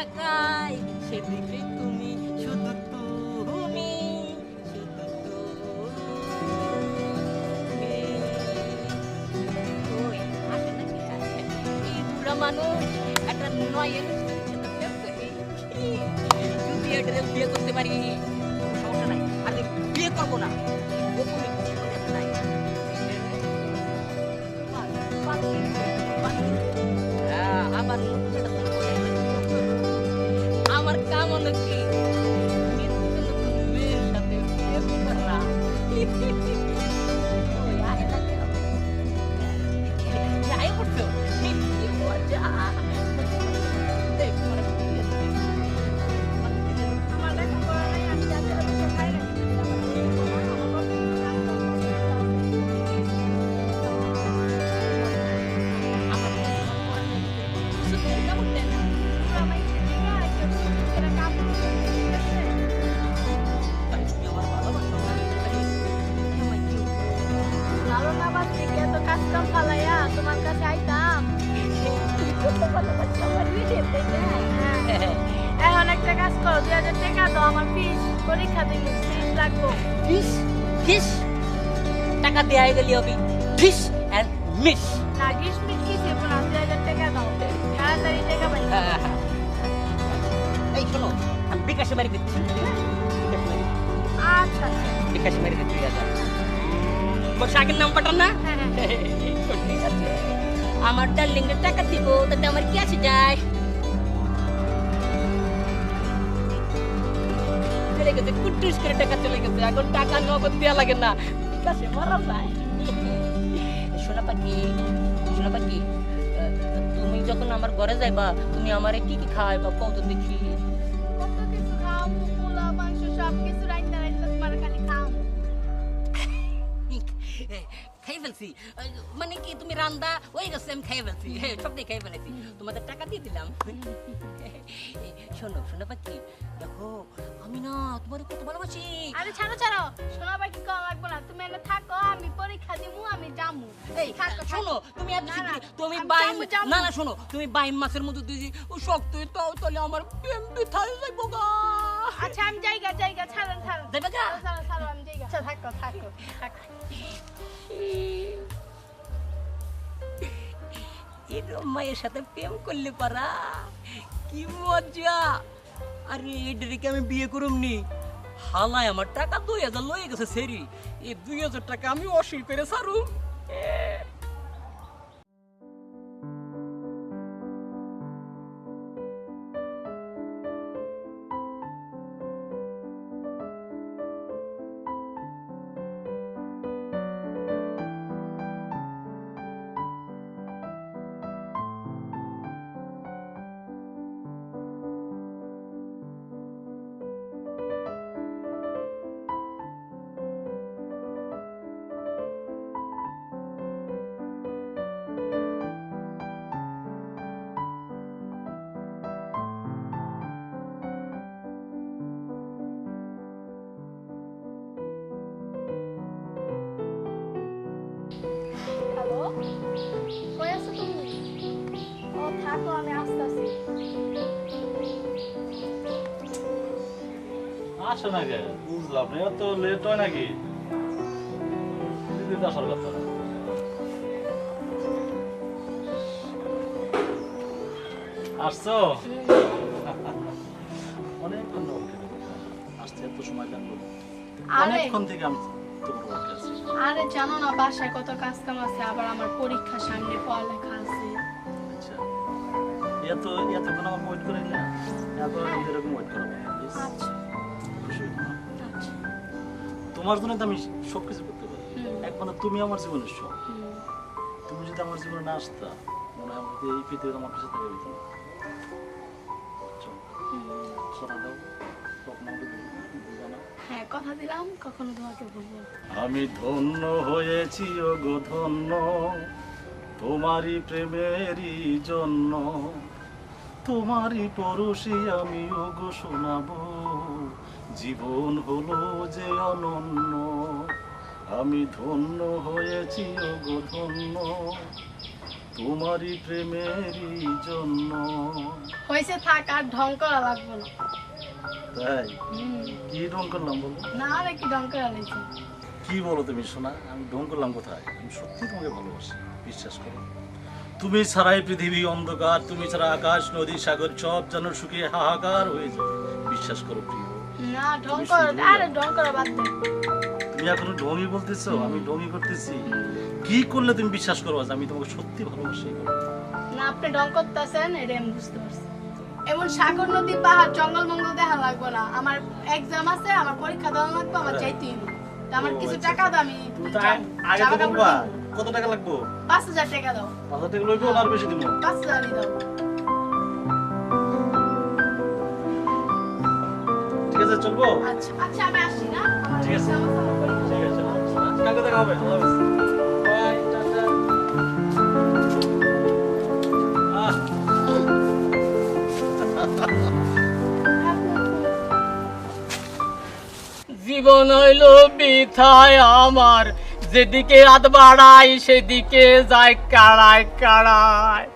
তাকাই সেদিকে তুমি, শুধু তুমি, শুধু মানুষ, একটা করে। যদি এটা বিয়ে করতে পারি সমস্যা আর বিয়ে করব না। নাই। পরীক্ষা ফিস লাগবো ফিস ফিস টাকা দেয়া গেলি হবে ফিস এন্ড মিস না গিস মিস কি ছিল না দুই হাজার টাকা দাও তাড়াতাড়ি টাকা পাই এই শোনো আমি বিকাশে দিচ্ছি মারি আচ্ছা। বিকাশে মারি দিচ্ছি দুই হাজার শাকের নাম পাঠান না আমার ডার্লিং টাকা দিব তাতে আমার কি আছে যায় গেছে কুটুস করে টাকা চলে গেছে এখন টাকা নগদ দেওয়া লাগে না। বিকাশে মারা যায়। শোনা পাখি শোনা পাখি তুমি যখন আমার ঘরে যাইবা তুমি আমারে কি কি খাওয়াইবা কত দেখি। কত কিছু খাওয়াবো পোলা মাংস সব কিছু রাইন্দা রাইন্দা তোমার খালি খাও খাই ফেলছি। মানে কি তুমি রান্দা ওই গেছে আমি খাই ফেলছি। সব সবটাই খাই ফেলেছি তোমাদের টাকা দিয়ে দিলাম। শোনো শোনো পাখি দেখো আমি না তোমার কত ভালোবাসি আরে ছাড়ো ছাড়ো শোনা বাকি কম লাগবো না তুমি এনে থাকো আমি পরীক্ষা দিমু আমি যামু এই শোনো তুমি এত না, তুমি বাইম যাব, যাব। না না শোনো তুমি বাইম মাসের মধ্যে দিয়ে ও শক্ত তাও তাহলে আমার প্রেম বিথায় যাইবো গা আচ্ছা আমি যাইগা যাইগা ছাড়েন ছাড়েন যাইবে গা? ছাড়ো, ছাড়ো ছাড়ো আমি যাইগা আচ্ছা থাকো থাকো থাকো এরম মায়ের সাথে প্রেম করলে পারা কি মজা আরে এটাকে আমি বিয়ে করুম নি হালায় আমার টাকা দুই হাজার লয়ে গেছে সেরি। এই দুই হাজার টাকা আমি অসুল করে সারুম। কই আছো তুমি ও থাকো আমি আসতেছি আসে না কে বুঝলাম না এত লেট হয় নাকি? দিদিতে আসার কথা। আসছো? অনেকক্ষণ। আসতে এত সময় আরে। অনেকক্ষণ থেকে আমি তোমার আরে জানো না বাসায় কত কাজ কাম আছে আবার আমার পরীক্ষা সামনে পড়ালেখা আছে। আচ্ছা এত এতক্ষণ আমার ওয়েট করে না এত এরকম ওয়েট করাবো। আচ্ছা? আচ্ছা। তোমার জন্য তো আমি সব কিছু করতে পারি। একমাত্র তুমি আমার জীবনের সব। তুমি যদি আমার জীবনে না আসতা মনে হয় আমাকে এই পৃথিবীতে আমার পিছিয়ে থেকে হইতো না। চল, হুম। দাও হ্যাঁ কথা দিলাম কখনো তোমাকে বলব আমি ধন্য হয়েছি ও গো ধন্য তোমারই প্রেমেরই জন্য। তোমারই পরশি আমি ও গো শোনাবো জীবন হলো যে অনন্য। আমি ধন্য হয়েছি ও গো ধন্য তোমারই প্রেমেরই জন্য। হয়েছে থাক আর ঢং করা লাগবে না। তাই? কি ঢং করলাম বলো? না আরে কি ঢং করা লাগছে কি বলো তুমি আমি ঢং করলাম কোথায়? আমি সত্যি তোমাকে ভালোবাসি বিশ্বাস করো। তুমি ছাড়াই পৃথিবী অন্ধকার তুমি ছাড়া আকাশ নদী সাগর সব যেন শুকিয়ে হাহাকার হয়ে যায়। বিশ্বাস করো প্রিয় না ঢং তুমি আরে ঢং করা বাদ দে। তুমি এখনও ঢঙ্গি বলতেছো? আমি ঢঙ্গি করতেছি। কি করলে তুমি বিশ্বাস করো আমি তোমাকে সত্যি ভালোবাসি। না আপনি ঢং করতেছেন এটা আমি বুঝতে পারছি। এমন সাগর নদী পাহাড় জঙ্গল মঙ্গল দেখা লাগবে না। আমার এক্সাম আছে আমার পরীক্ষা দেওয়া লাগবে আমার চাইতেই হবে। তা আমার কিছু আচ্ছা, টাকা দাও আমি আগে আগে তো বলবা কত টাকা লাগবো? পাঁচ হাজার টাকা দাও। পাঁচ হাজার টাকা লইবো আর বেশি দিব? পাঁচ হাজারই দাও। ঠিক আছে চলবো? আচ্ছা আচ্ছা আমি আসি না। ঠিক আছে। ঠিক আছে। কালকে দেখা হবে জীবন হইল বিথায় আমার। যেদিকে হাত বাড়াই, সেদিকে যায় কাড়ায় কাড়ায়।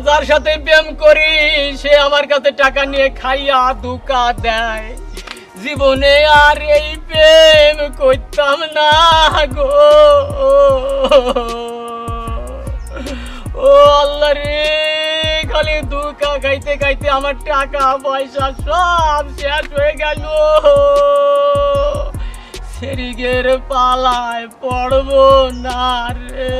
যার সাথে প্রেম করি, সে আমার কাছে টাকা নিয়ে খাইয়া দুকা দেয়। জীবনে আর এই প্রেম করতাম না গো। ও আল্লাহ রে। খালি দুকা খাইতে খাইতে আমার টাকা পয়সা সব শেষ হয়ে গেল সেরিগের পালায় পড়ব না রে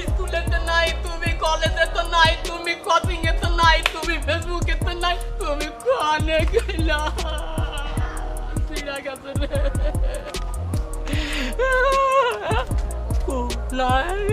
স্কুলে তো নাই তুমি কলেজে তো নাই তুমি কোচিং এ তো নাই তুমি ফেসবুকে তো নাই তুমি কোনে গেলা সিরা গেছে রে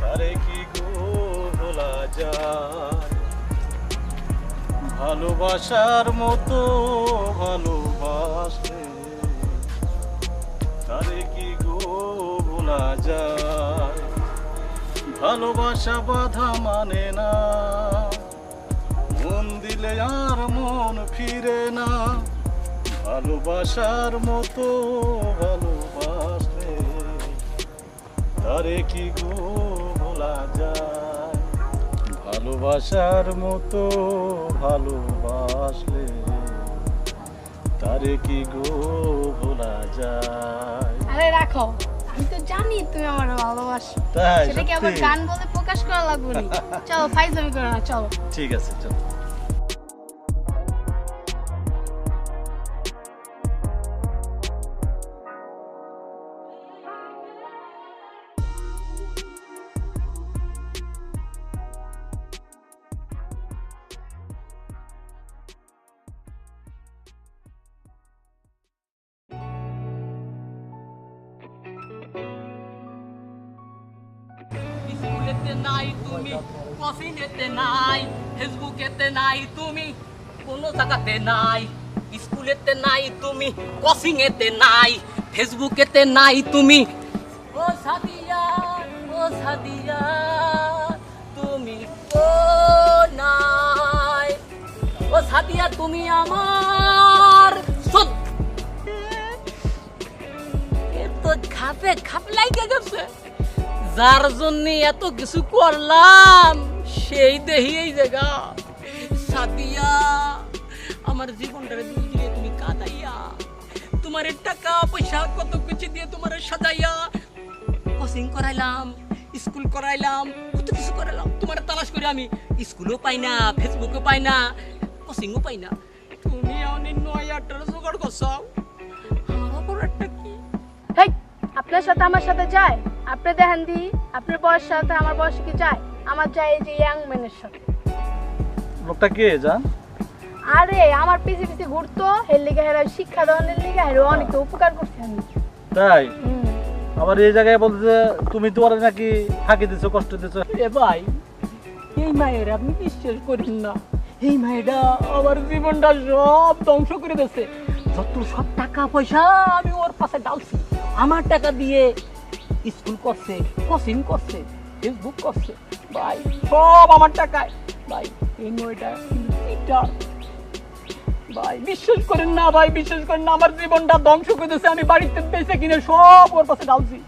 তারে কি গো ভালোবাসার মতো ভালোবাসলে তারে কি গো বলা যায়? ভালোবাসা বাধা মানে না। মন দিলে আর মন ফিরে না। ভালোবাসার মতো ভালোবাসলে তারে কি গো বলা যায়? ভালোবাসার মতো ভালোবাসলে তারে কি গো ভোলা যায়? আরে রাখো আমি তো জানি তুমি আমার ভালোবাসো। তাই সেটাকে আবার গান বলে প্রকাশ করা লাগবে না। চলো ফাইজলামি করো না চলো। ঠিক আছে চলো। স্কুলেতে নাই তুমি কফিনেতে নাই ফেসবুকেতে নাই তুমি, কোনো জায়গাতে নাই স্কুলেতে নাই তুমি কফিংয়েতে নাই ফেসবুকেতে নাই তুমি। ও সাদিয়া ও সাদিয়া, তুমি ও নাই। ও সাদিয়া, তুমি আমার সত- এ তো খাপে খাপ লাগে গেছে। যার জন্য এত কিছু করলাম, সেই দেহি এই জায়গা। সাদিয়া, আমার জীবনটারে দিল দিয়ে তুমি কাঁদাইয়া, তোমার টাকা পয়সা কত কিছু দিয়ে তোমার সাজাইয়া কোচিং করাইলাম স্কুল করাইলাম, কত কিছু করাইলাম। তোমার তালাশ করে আমি স্কুলও পাই না ফেসবুকও পাই না কোচিংও পাই না। তুমি অনেক নয় আটটার জোগাড় করছাও আমার হেই আপনার সাথে আমার সাথে যায়। আপনি দেখেন দি আপনার বয়স সাথে আমার বয়স কি যায়? আমার যায় এই যে ইয়াং ম্যানের সাথে। লোকটা কে জান? আরে আমার পিছে পিছে ঘুরতো এর লিগে হেরা শিক্ষা দেওয়ার লিগে হেরা অনেক উপকার করছে আমি। তাই? আবার এই জায়গায় বলতে তুমি তোমার নাকি ফাঁকি দিছো কষ্ট দিছো? এ ভাই এই মায়ের আপনি বিশ্বাস করেন না। এই মায়েরা আমার জীবনটা সব ধ্বংস করে দিয়েছে। যত সব টাকা পয়সা আমি ওর পাশে ডালছি আমার টাকা দিয়ে স্কুল করছে, কোচিং করছে ফেসবুক করছে। ভাই, সব আমার টাকায়। ভাই, এই মেয়েটা ভাই, বিশ্বাস করেন না, ভাই, বিশ্বাস করেন না, আমার জীবনটা ধ্বংস করে দিয়েছে। আমি বাড়িতে বেঁচে কিনে সব ওর পাশে ডালছি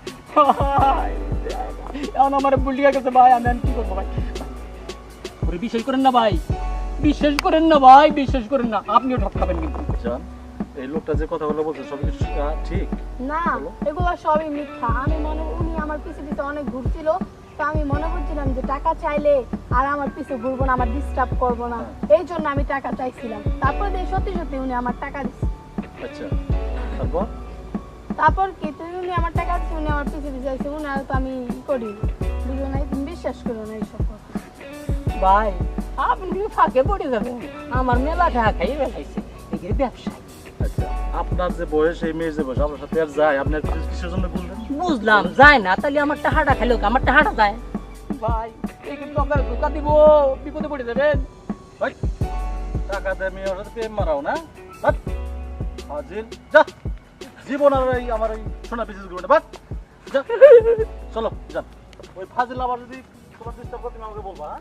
এখন আমার বুলিয়া গেছে, ভাই, আমি কি করব, ভাই? বিশ্বাস করেন না, ভাই। বিশ্বাস করেন না, ভাই, বিশ্বাস করেন না। আপনিও ঠক খাবেন কিন্তু। জান এই লোকটা যে কথাগুলো বলছে সব কিছু ঠিক? না এগুলো সবই মিথ্যা। আমি মনে উনি আমার পিছে পিছে অনেক ঘুরছিল তো আমি মনে করছিলাম যে টাকা চাইলে আর আমার পিছে ঘুরবো না আমার ডিস্টার্ব করব না। এই জন্য আমি টাকা চাইছিলাম। তারপরে দেখি সত্যি সত্যি উনি আমার টাকা দিচ্ছে। আচ্ছা তারপর? তারপর কি তুমি উনি আমার টাকা দিচ্ছে উনি আমার পিছে পিছে আছে উনি আর তো আমি করি। বুঝো নাই তুমি বিশ্বাস করো না এইসব কথা। ভাই আপনি ফাঁকে পড়ে যাবেন। আমার মেলা টাকা খাই বেলাইছে এগুলো আচ্ছা আপনার যে বয়স এই মেয়ের যে বয়স আপনার সাথে আর যায়? আপনার কিছু- কিসের জন্য বললেন? বুঝলাম যায় না। তাহলে আমার টাকাটা খাইলো আমার টাকাটা যায়। ভাই এই কিন্তু আপনার ধোকা দিব। বিপদে পড়ে যাবেন। ভাই টাকা দিয়ে মেয়ের সাথে প্রেম মারাও না। বাট হাজির। যা। জীবন আর এই আমার এই সোনা বিশেষ করবে না বাট যা। চলো যান। ওই ফাজিল আবার যদি তোমার ডিস্টার্ব করতে আমাকে বলবা হ্যাঁ?